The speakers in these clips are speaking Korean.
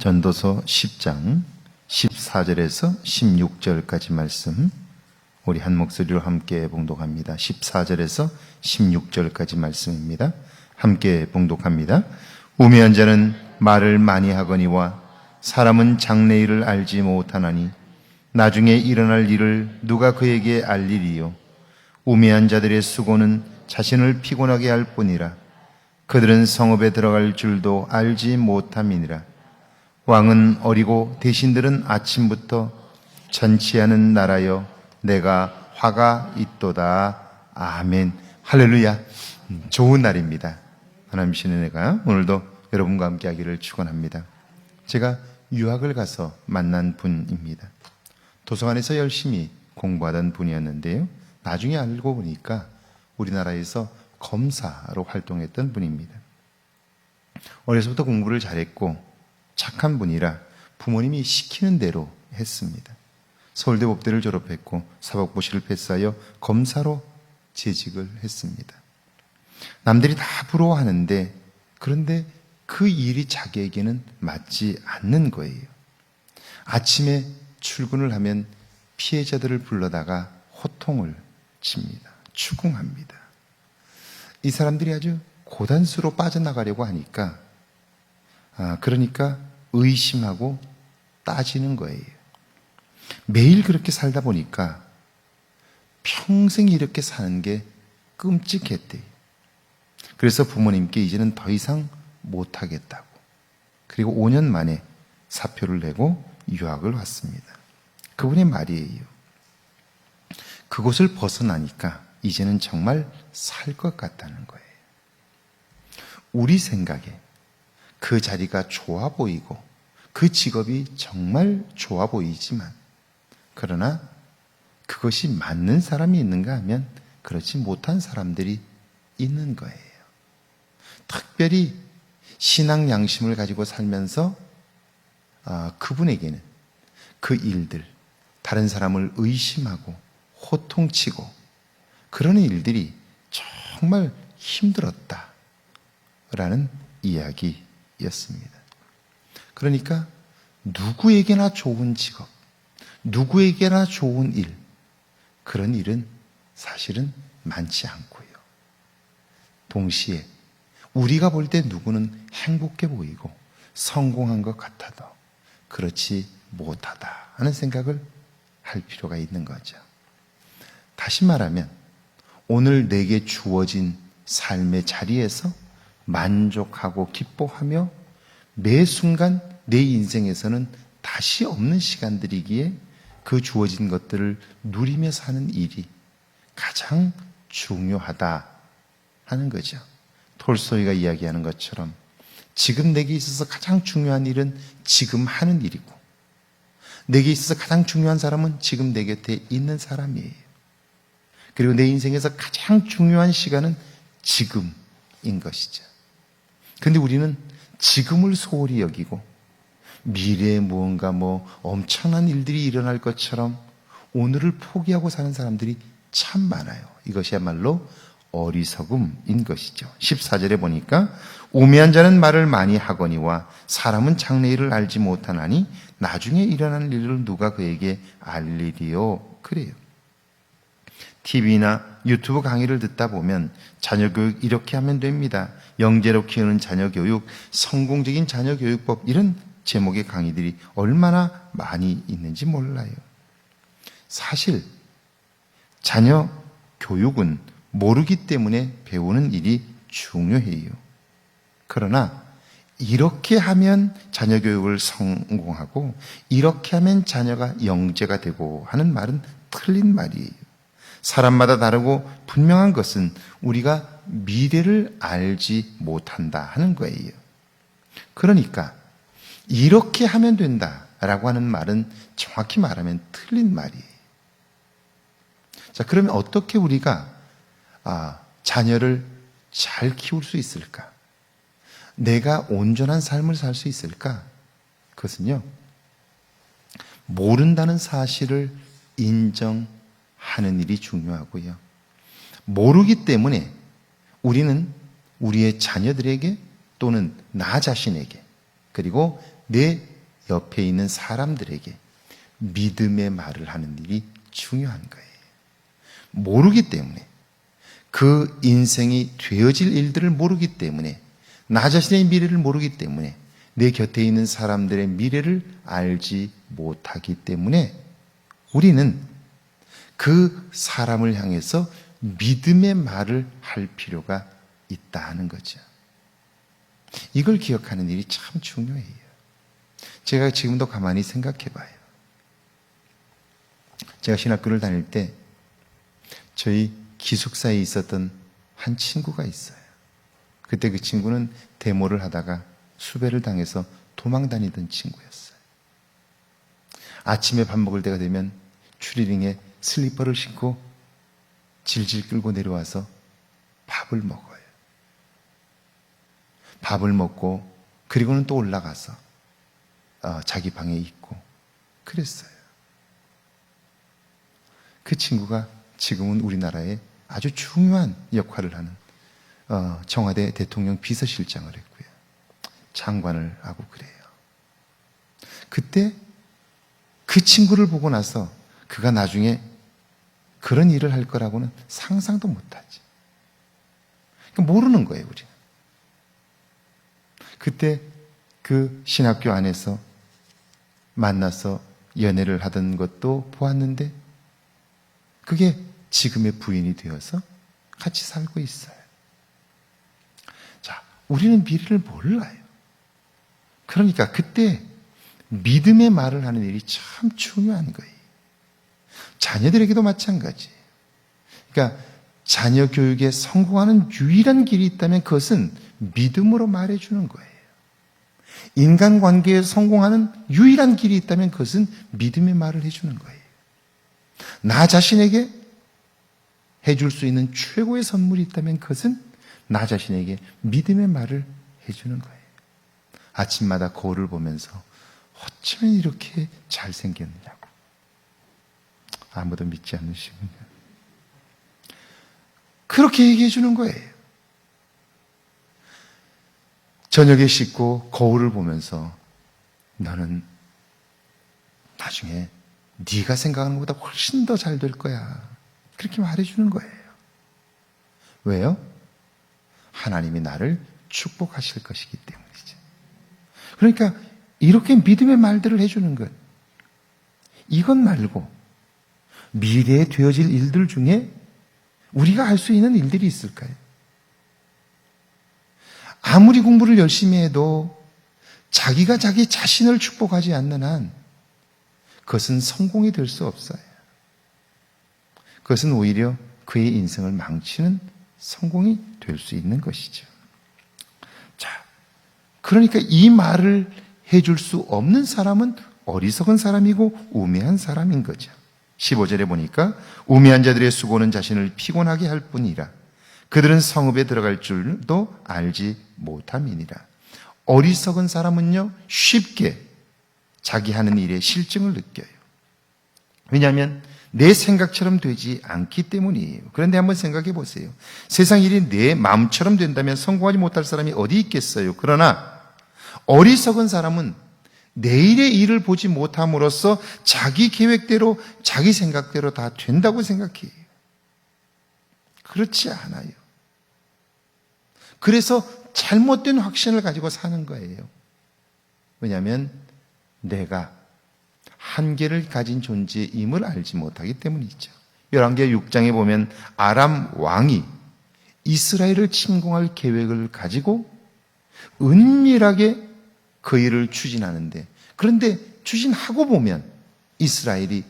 전도서 10장 14절에서 16절까지 말씀 우리 한 목소리로 함께 봉독합니다. 14절에서 16절까지 말씀입니다. 함께 봉독합니다. 우매한 자는 말을 많이 하거니와 사람은 장래일을 알지 못하나니 나중에 일어날 일을 누가 그에게 알리리요 우매한 자들의 수고는 자신을 피곤하게 할 뿐이라 그들은 성읍에 들어갈 줄도 알지 못함이니라 왕은 어리고 대신들은 아침부터 전치하는 나라여 내가 화가 있도다. 아멘. 할렐루야. 음, 좋은 날입니다. 하나님 신의 내가 오늘도 여러분과 함께 하기를 축원합니다. 제가 유학을 가서 만난 분입니다. 도서관에서 열심히 공부하던 분이었는데요. 나중에 알고 보니까 우리나라에서 검사로 활동했던 분입니다. 어려서부터 공부를 잘했고 착한 분이라 부모님이 시키는 대로 했습니다. 서울대 법대를 졸업했고 사법고시를 패스하여 검사로 재직을 했습니다. 남들이 다 부러워하는데 그런데 그 일이 자기에게는 맞지 않는 거예요. 아침에 출근을 하면 피해자들을 불러다가 호통을 칩니다. 추궁합니다. 이 사람들이 아주 고단수로 빠져나가려고 하니까 아, 그러니까 의심하고 따지는 거예요. 매일 그렇게 살다 보니까 평생 이렇게 사는 게 끔찍했대요. 그래서 부모님께 이제는 더 이상 못하겠다고. 그리고 5년 만에 사표를 내고 유학을 왔습니다. 그분의 말이에요. 그곳을 벗어나니까 이제는 정말 살 것 같다는 거예요. 우리 생각에 그 자리가 좋아 보이고 그 직업이 정말 좋아 보이지만 그러나 그것이 맞는 사람이 있는가 하면 그렇지 못한 사람들이 있는 거예요. 특별히 신앙 양심을 가지고 살면서 아, 그분에게는 그 일들, 다른 사람을 의심하고 호통치고 그런 일들이 정말 힘들었다라는 이야기 였습니다. 그러니까 누구에게나 좋은 직업, 누구에게나 좋은 일, 그런 일은 사실은 많지 않고요. 동시에 우리가 볼 때 누구는 행복해 보이고 성공한 것 같아도 그렇지 못하다 하는 생각을 할 필요가 있는 거죠. 다시 말하면 오늘 내게 주어진 삶의 자리에서 만족하고 기뻐하며 매 순간 내 인생에서는 다시 없는 시간들이기에 그 주어진 것들을 누리며 사는 일이 가장 중요하다 하는 거죠. 톨소이가 이야기하는 것처럼 지금 내게 있어서 가장 중요한 일은 지금 하는 일이고 내게 있어서 가장 중요한 사람은 지금 내 곁에 있는 사람이에요. 그리고 내 인생에서 가장 중요한 시간은 지금 인 것이죠. 근데 우리는 지금을 소홀히 여기고 미래에 무언가 뭐 엄청난 일들이 일어날 것처럼 오늘을 포기하고 사는 사람들이 참 많아요. 이것이야말로 어리석음인 것이죠. 14절에 보니까 우매한 자는 말을 많이 하거니와 사람은 장래일을 알지 못하나니 나중에 일어날 일을 누가 그에게 알리리요. 그래요. TV나 유튜브 강의를 듣다 보면 자녀 교육 이렇게 하면 됩니다. 영재로 키우는 자녀 교육, 성공적인 자녀 교육법 이런 제목의 강의들이 얼마나 많이 있는지 몰라요. 사실 자녀 교육은 모르기 때문에 배우는 일이 중요해요. 그러나 이렇게 하면 자녀 교육을 성공하고 이렇게 하면 자녀가 영재가 되고 하는 말은 틀린 말이에요. 사람마다 다르고 분명한 것은 우리가 미래를 알지 못한다 하는 거예요. 그러니까 이렇게 하면 된다라고 하는 말은 정확히 말하면 틀린 말이에요. 자, 그러면 어떻게 우리가 아, 자녀를 잘 키울 수 있을까? 내가 온전한 삶을 살 수 있을까? 그것은요, 모른다는 사실을 인정 하는 일이 중요하고요. 모르기 때문에 우리는 우리의 자녀들에게 또는 나 자신에게 그리고 내 옆에 있는 사람들에게 믿음의 말을 하는 일이 중요한 거예요. 모르기 때문에 그 인생이 되어질 일들을 모르기 때문에 나 자신의 미래를 모르기 때문에 내 곁에 있는 사람들의 미래를 알지 못하기 때문에 우리는 그 사람을 향해서 믿음의 말을 할 필요가 있다는 거죠. 이걸 기억하는 일이 참 중요해요. 제가 지금도 가만히 생각해 봐요. 제가 신학교를 다닐 때 저희 기숙사에 있었던 한 친구가 있어요. 그때 그 친구는 데모를 하다가 수배를 당해서 도망 다니던 친구였어요. 아침에 밥 먹을 때가 되면 추리링에 슬리퍼를 신고 질질 끌고 내려와서 밥을 먹어요. 밥을 먹고 그리고는 또 올라가서 어, 자기 방에 있고 그랬어요. 그 친구가 지금은 우리나라에 아주 중요한 역할을 하는 어, 청와대 대통령 비서실장을 했고요. 장관을 하고 그래요. 그때 그 친구를 보고 나서 그가 나중에 그런 일을 할 거라고는 상상도 못하지. 그러니까 모르는 거예요, 우리는. 그때 그 신학교 안에서 만나서 연애를 하던 것도 보았는데 그게 지금의 부인이 되어서 같이 살고 있어요. 자, 우리는 미래를 몰라요. 그러니까 그때 믿음의 말을 하는 일이 참 중요한 거예요. 자녀들에게도 마찬가지. 그러니까 자녀 교육에 성공하는 유일한 길이 있다면 그것은 믿음으로 말해주는 거예요. 인간 관계에 성공하는 유일한 길이 있다면 그것은 믿음의 말을 해주는 거예요. 나 자신에게 해줄 수 있는 최고의 선물이 있다면 그것은 나 자신에게 믿음의 말을 해주는 거예요. 아침마다 거울을 보면서 어쩌면 이렇게 잘생겼느냐고. 아무도 믿지 않으시군요. 그렇게 얘기해 주는 거예요. 저녁에 씻고 거울을 보면서 너는 나중에 네가 생각하는 것보다 훨씬 더 잘 될 거야. 그렇게 말해 주는 거예요. 왜요? 하나님이 나를 축복하실 것이기 때문이죠. 그러니까 이렇게 믿음의 말들을 해주는 것. 이것 말고 미래에 되어질 일들 중에 우리가 할 수 있는 일들이 있을까요? 아무리 공부를 열심히 해도 자기가 자기 자신을 축복하지 않는 한 그것은 성공이 될 수 없어요. 그것은 오히려 그의 인생을 망치는 성공이 될 수 있는 것이죠. 자, 그러니까 이 말을 해줄 수 없는 사람은 어리석은 사람이고 우매한 사람인 거죠. 15절에 보니까 우매한 자들의 수고는 자신을 피곤하게 할 뿐이라 그들은 성읍에 들어갈 줄도 알지 못함이니라. 어리석은 사람은요, 쉽게 자기 하는 일에 실증을 느껴요. 왜냐하면 내 생각처럼 되지 않기 때문이에요. 그런데 한번 생각해 보세요. 세상 일이 내 마음처럼 된다면 성공하지 못할 사람이 어디 있겠어요? 그러나 어리석은 사람은 내일의 일을 보지 못함으로써 자기 계획대로, 자기 생각대로 다 된다고 생각해요. 그렇지 않아요. 그래서 잘못된 확신을 가지고 사는 거예요. 왜냐하면 내가 한계를 가진 존재임을 알지 못하기 때문이죠. 열왕기 6장에 보면 아람 왕이 이스라엘을 침공할 계획을 가지고 은밀하게 그 일을 추진하는데 그런데 추진하고 보면 이스라엘이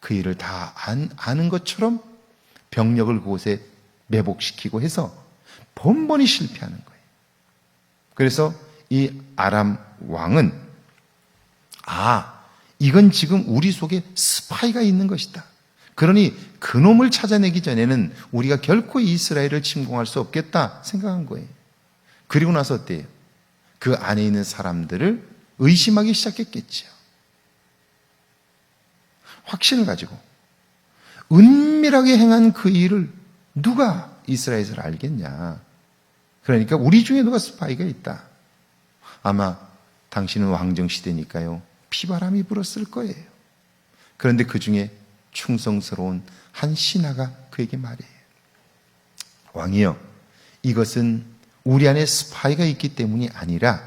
그 일을 다 아는 것처럼 병력을 그곳에 매복시키고 해서 번번이 실패하는 거예요. 그래서 이 아람 왕은 아, 이건 지금 우리 속에 스파이가 있는 것이다. 그러니 그놈을 찾아내기 전에는 우리가 결코 이스라엘을 침공할 수 없겠다 생각한 거예요. 그리고 나서 어때요? 그 안에 있는 사람들을 의심하기 시작했겠죠. 확신을 가지고 은밀하게 행한 그 일을 누가 이스라엘에서 알겠냐. 그러니까 우리 중에 누가 스파이가 있다. 아마 당신은 왕정 시대니까요. 피바람이 불었을 거예요. 그런데 그 중에 충성스러운 한 신하가 그에게 말해요. 왕이여, 이것은 우리 안에 스파이가 있기 때문이 아니라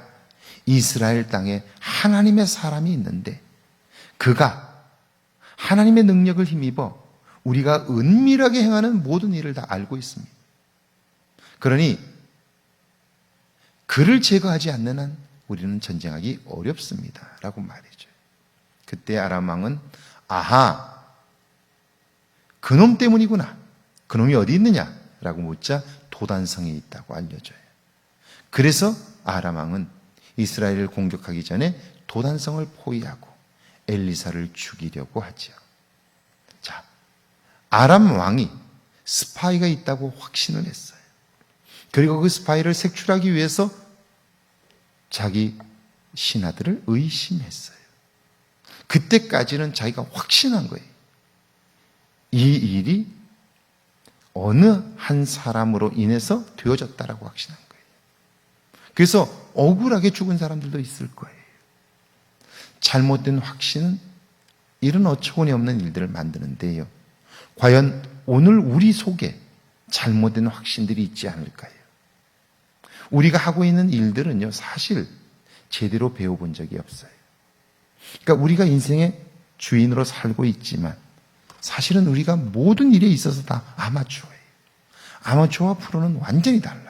이스라엘 땅에 하나님의 사람이 있는데 그가 하나님의 능력을 힘입어 우리가 은밀하게 행하는 모든 일을 다 알고 있습니다. 그러니 그를 제거하지 않는 한 우리는 전쟁하기 어렵습니다. 라고 말해줘요. 그때 아람 왕은 아하 그놈 때문이구나. 그놈이 어디 있느냐? 라고 묻자 도단성에 있다고 알려줘요. 그래서 아람 왕은 이스라엘을 공격하기 전에 도단성을 포위하고 엘리사를 죽이려고 하죠. 자, 아람 왕이 스파이가 있다고 확신을 했어요. 그리고 그 스파이를 색출하기 위해서 자기 신하들을 의심했어요. 그때까지는 자기가 확신한 거예요. 이 일이 어느 한 사람으로 인해서 되어졌다라고 확신한 거예요. 그래서 억울하게 죽은 사람들도 있을 거예요. 잘못된 확신은 이런 어처구니 없는 일들을 만드는데요. 과연 오늘 우리 속에 잘못된 확신들이 있지 않을까요? 우리가 하고 있는 일들은요, 사실 제대로 배워본 적이 없어요. 그러니까 우리가 인생의 주인으로 살고 있지만 사실은 우리가 모든 일에 있어서 다 아마추어예요. 아마추어와 프로는 완전히 달라요.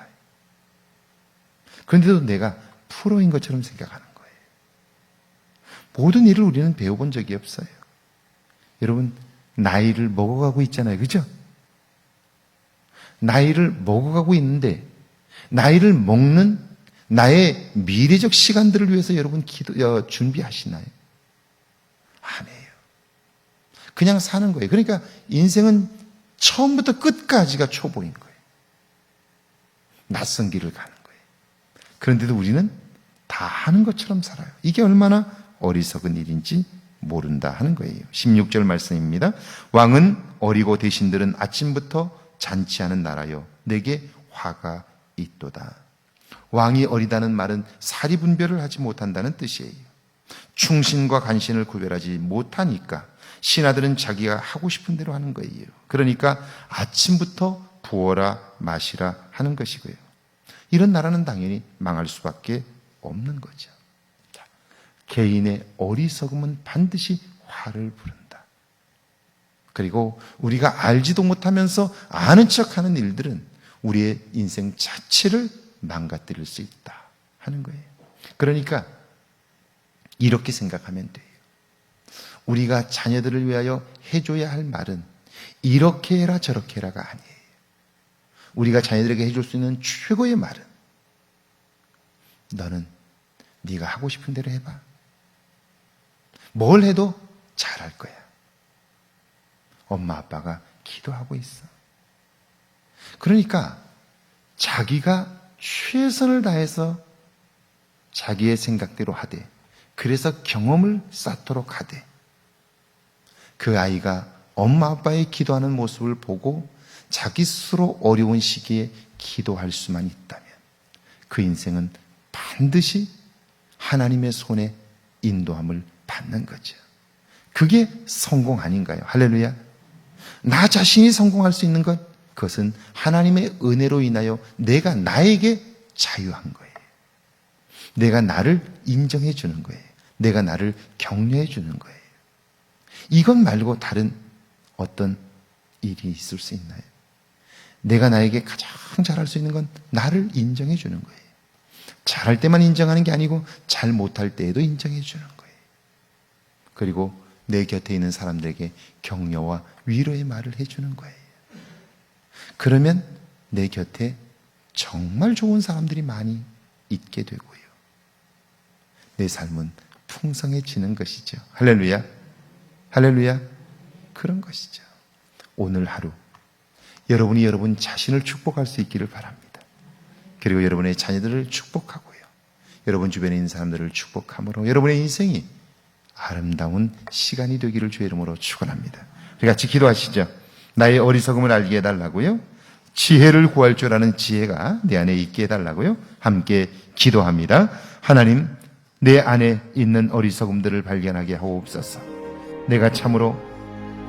그런데도 내가 프로인 것처럼 생각하는 거예요. 모든 일을 우리는 배워본 적이 없어요. 여러분, 나이를 먹어가고 있잖아요. 그죠? 나이를 먹어가고 있는데, 나이를 먹는 나의 미래적 시간들을 위해서 여러분 기도, 어, 준비하시나요? 안 해요. 그냥 사는 거예요. 그러니까 인생은 처음부터 끝까지가 초보인 거예요. 낯선 길을 가는. 그런데도 우리는 다 하는 것처럼 살아요. 이게 얼마나 어리석은 일인지 모른다 하는 거예요. 16절 말씀입니다. 왕은 어리고 대신들은 아침부터 잔치하는 나라요. 내게 화가 있도다. 왕이 어리다는 말은 사리 분별을 하지 못한다는 뜻이에요. 충신과 간신을 구별하지 못하니까 신하들은 자기가 하고 싶은 대로 하는 거예요. 그러니까 아침부터 부어라 마시라 하는 것이고요. 이런 나라는 당연히 망할 수밖에 없는 거죠. 자, 개인의 어리석음은 반드시 화를 부른다. 그리고 우리가 알지도 못하면서 아는 척 하는 일들은 우리의 인생 자체를 망가뜨릴 수 있다 하는 거예요. 그러니까 이렇게 생각하면 돼요. 우리가 자녀들을 위하여 해줘야 할 말은 이렇게 해라 저렇게 해라가 아니에요. 우리가 자녀들에게 해줄 수 있는 최고의 말은 너는 네가 하고 싶은 대로 해봐. 뭘 해도 잘할 거야. 엄마 아빠가 기도하고 있어. 그러니까 자기가 최선을 다해서 자기의 생각대로 하되 그래서 경험을 쌓도록 하되 그 아이가 엄마 아빠의 기도하는 모습을 보고 자기 스스로 어려운 시기에 기도할 수만 있다면 그 인생은 반드시 하나님의 손에 인도함을 받는 거죠. 그게 성공 아닌가요? 할렐루야. 나 자신이 성공할 수 있는 것, 그것은 하나님의 은혜로 인하여 내가 나에게 자유한 거예요. 내가 나를 인정해 주는 거예요. 내가 나를 격려해 주는 거예요. 이것 말고 다른 어떤 일이 있을 수 있나요? 내가 나에게 가장 잘할 수 있는 건 나를 인정해 주는 거예요. 잘할 때만 인정하는 게 아니고 잘 못할 때에도 인정해 주는 거예요. 그리고 내 곁에 있는 사람들에게 격려와 위로의 말을 해 주는 거예요. 그러면 내 곁에 정말 좋은 사람들이 많이 있게 되고요. 내 삶은 풍성해지는 것이죠. 할렐루야. 할렐루야. 그런 것이죠. 오늘 하루 여러분이 여러분 자신을 축복할 수 있기를 바랍니다. 그리고 여러분의 자녀들을 축복하고요. 여러분 주변에 있는 사람들을 축복함으로 여러분의 인생이 아름다운 시간이 되기를 주의 이름으로 축원합니다. 우리 같이 기도하시죠. 나의 어리석음을 알게 해달라고요. 지혜를 구할 줄 아는 지혜가 내 안에 있게 해달라고요. 함께 기도합니다. 하나님, 내 안에 있는 어리석음들을 발견하게 하옵소서. 내가 참으로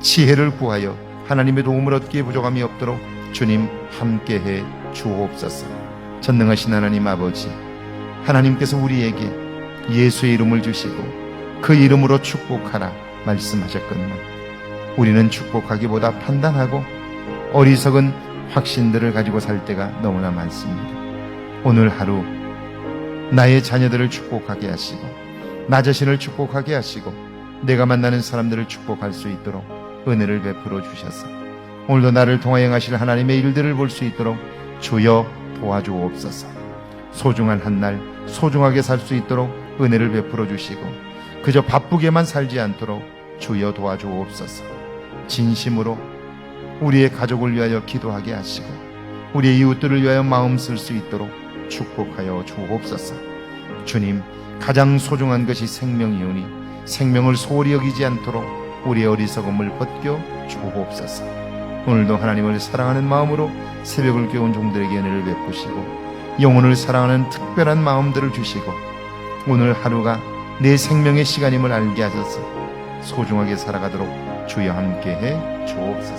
지혜를 구하여 하나님의 도움을 얻기에 부족함이 없도록 주님 함께해 주옵소서. 전능하신 하나님 아버지, 하나님께서 우리에게 예수의 이름을 주시고 그 이름으로 축복하라 말씀하셨건만 우리는 축복하기보다 판단하고 어리석은 확신들을 가지고 살 때가 너무나 많습니다. 오늘 하루 나의 자녀들을 축복하게 하시고 나 자신을 축복하게 하시고 내가 만나는 사람들을 축복할 수 있도록 은혜를 베풀어 주셔서 오늘도 나를 통하여 행하실 하나님의 일들을 볼 수 있도록 주여 도와주옵소서. 소중한 한 날 소중하게 살 수 있도록 은혜를 베풀어 주시고 그저 바쁘게만 살지 않도록 주여 도와주옵소서. 진심으로 우리의 가족을 위하여 기도하게 하시고 우리의 이웃들을 위하여 마음 쓸 수 있도록 축복하여 주옵소서. 주님, 가장 소중한 것이 생명이오니 생명을 소홀히 여기지 않도록 우리의 어리석음을 벗겨 주옵소서. 오늘도 하나님을 사랑하는 마음으로 새벽을 깨운 종들에게 은혜를 베푸시고 영혼을 사랑하는 특별한 마음들을 주시고 오늘 하루가 내 생명의 시간임을 알게 하셔서 소중하게 살아가도록 주여 함께해 주옵소서.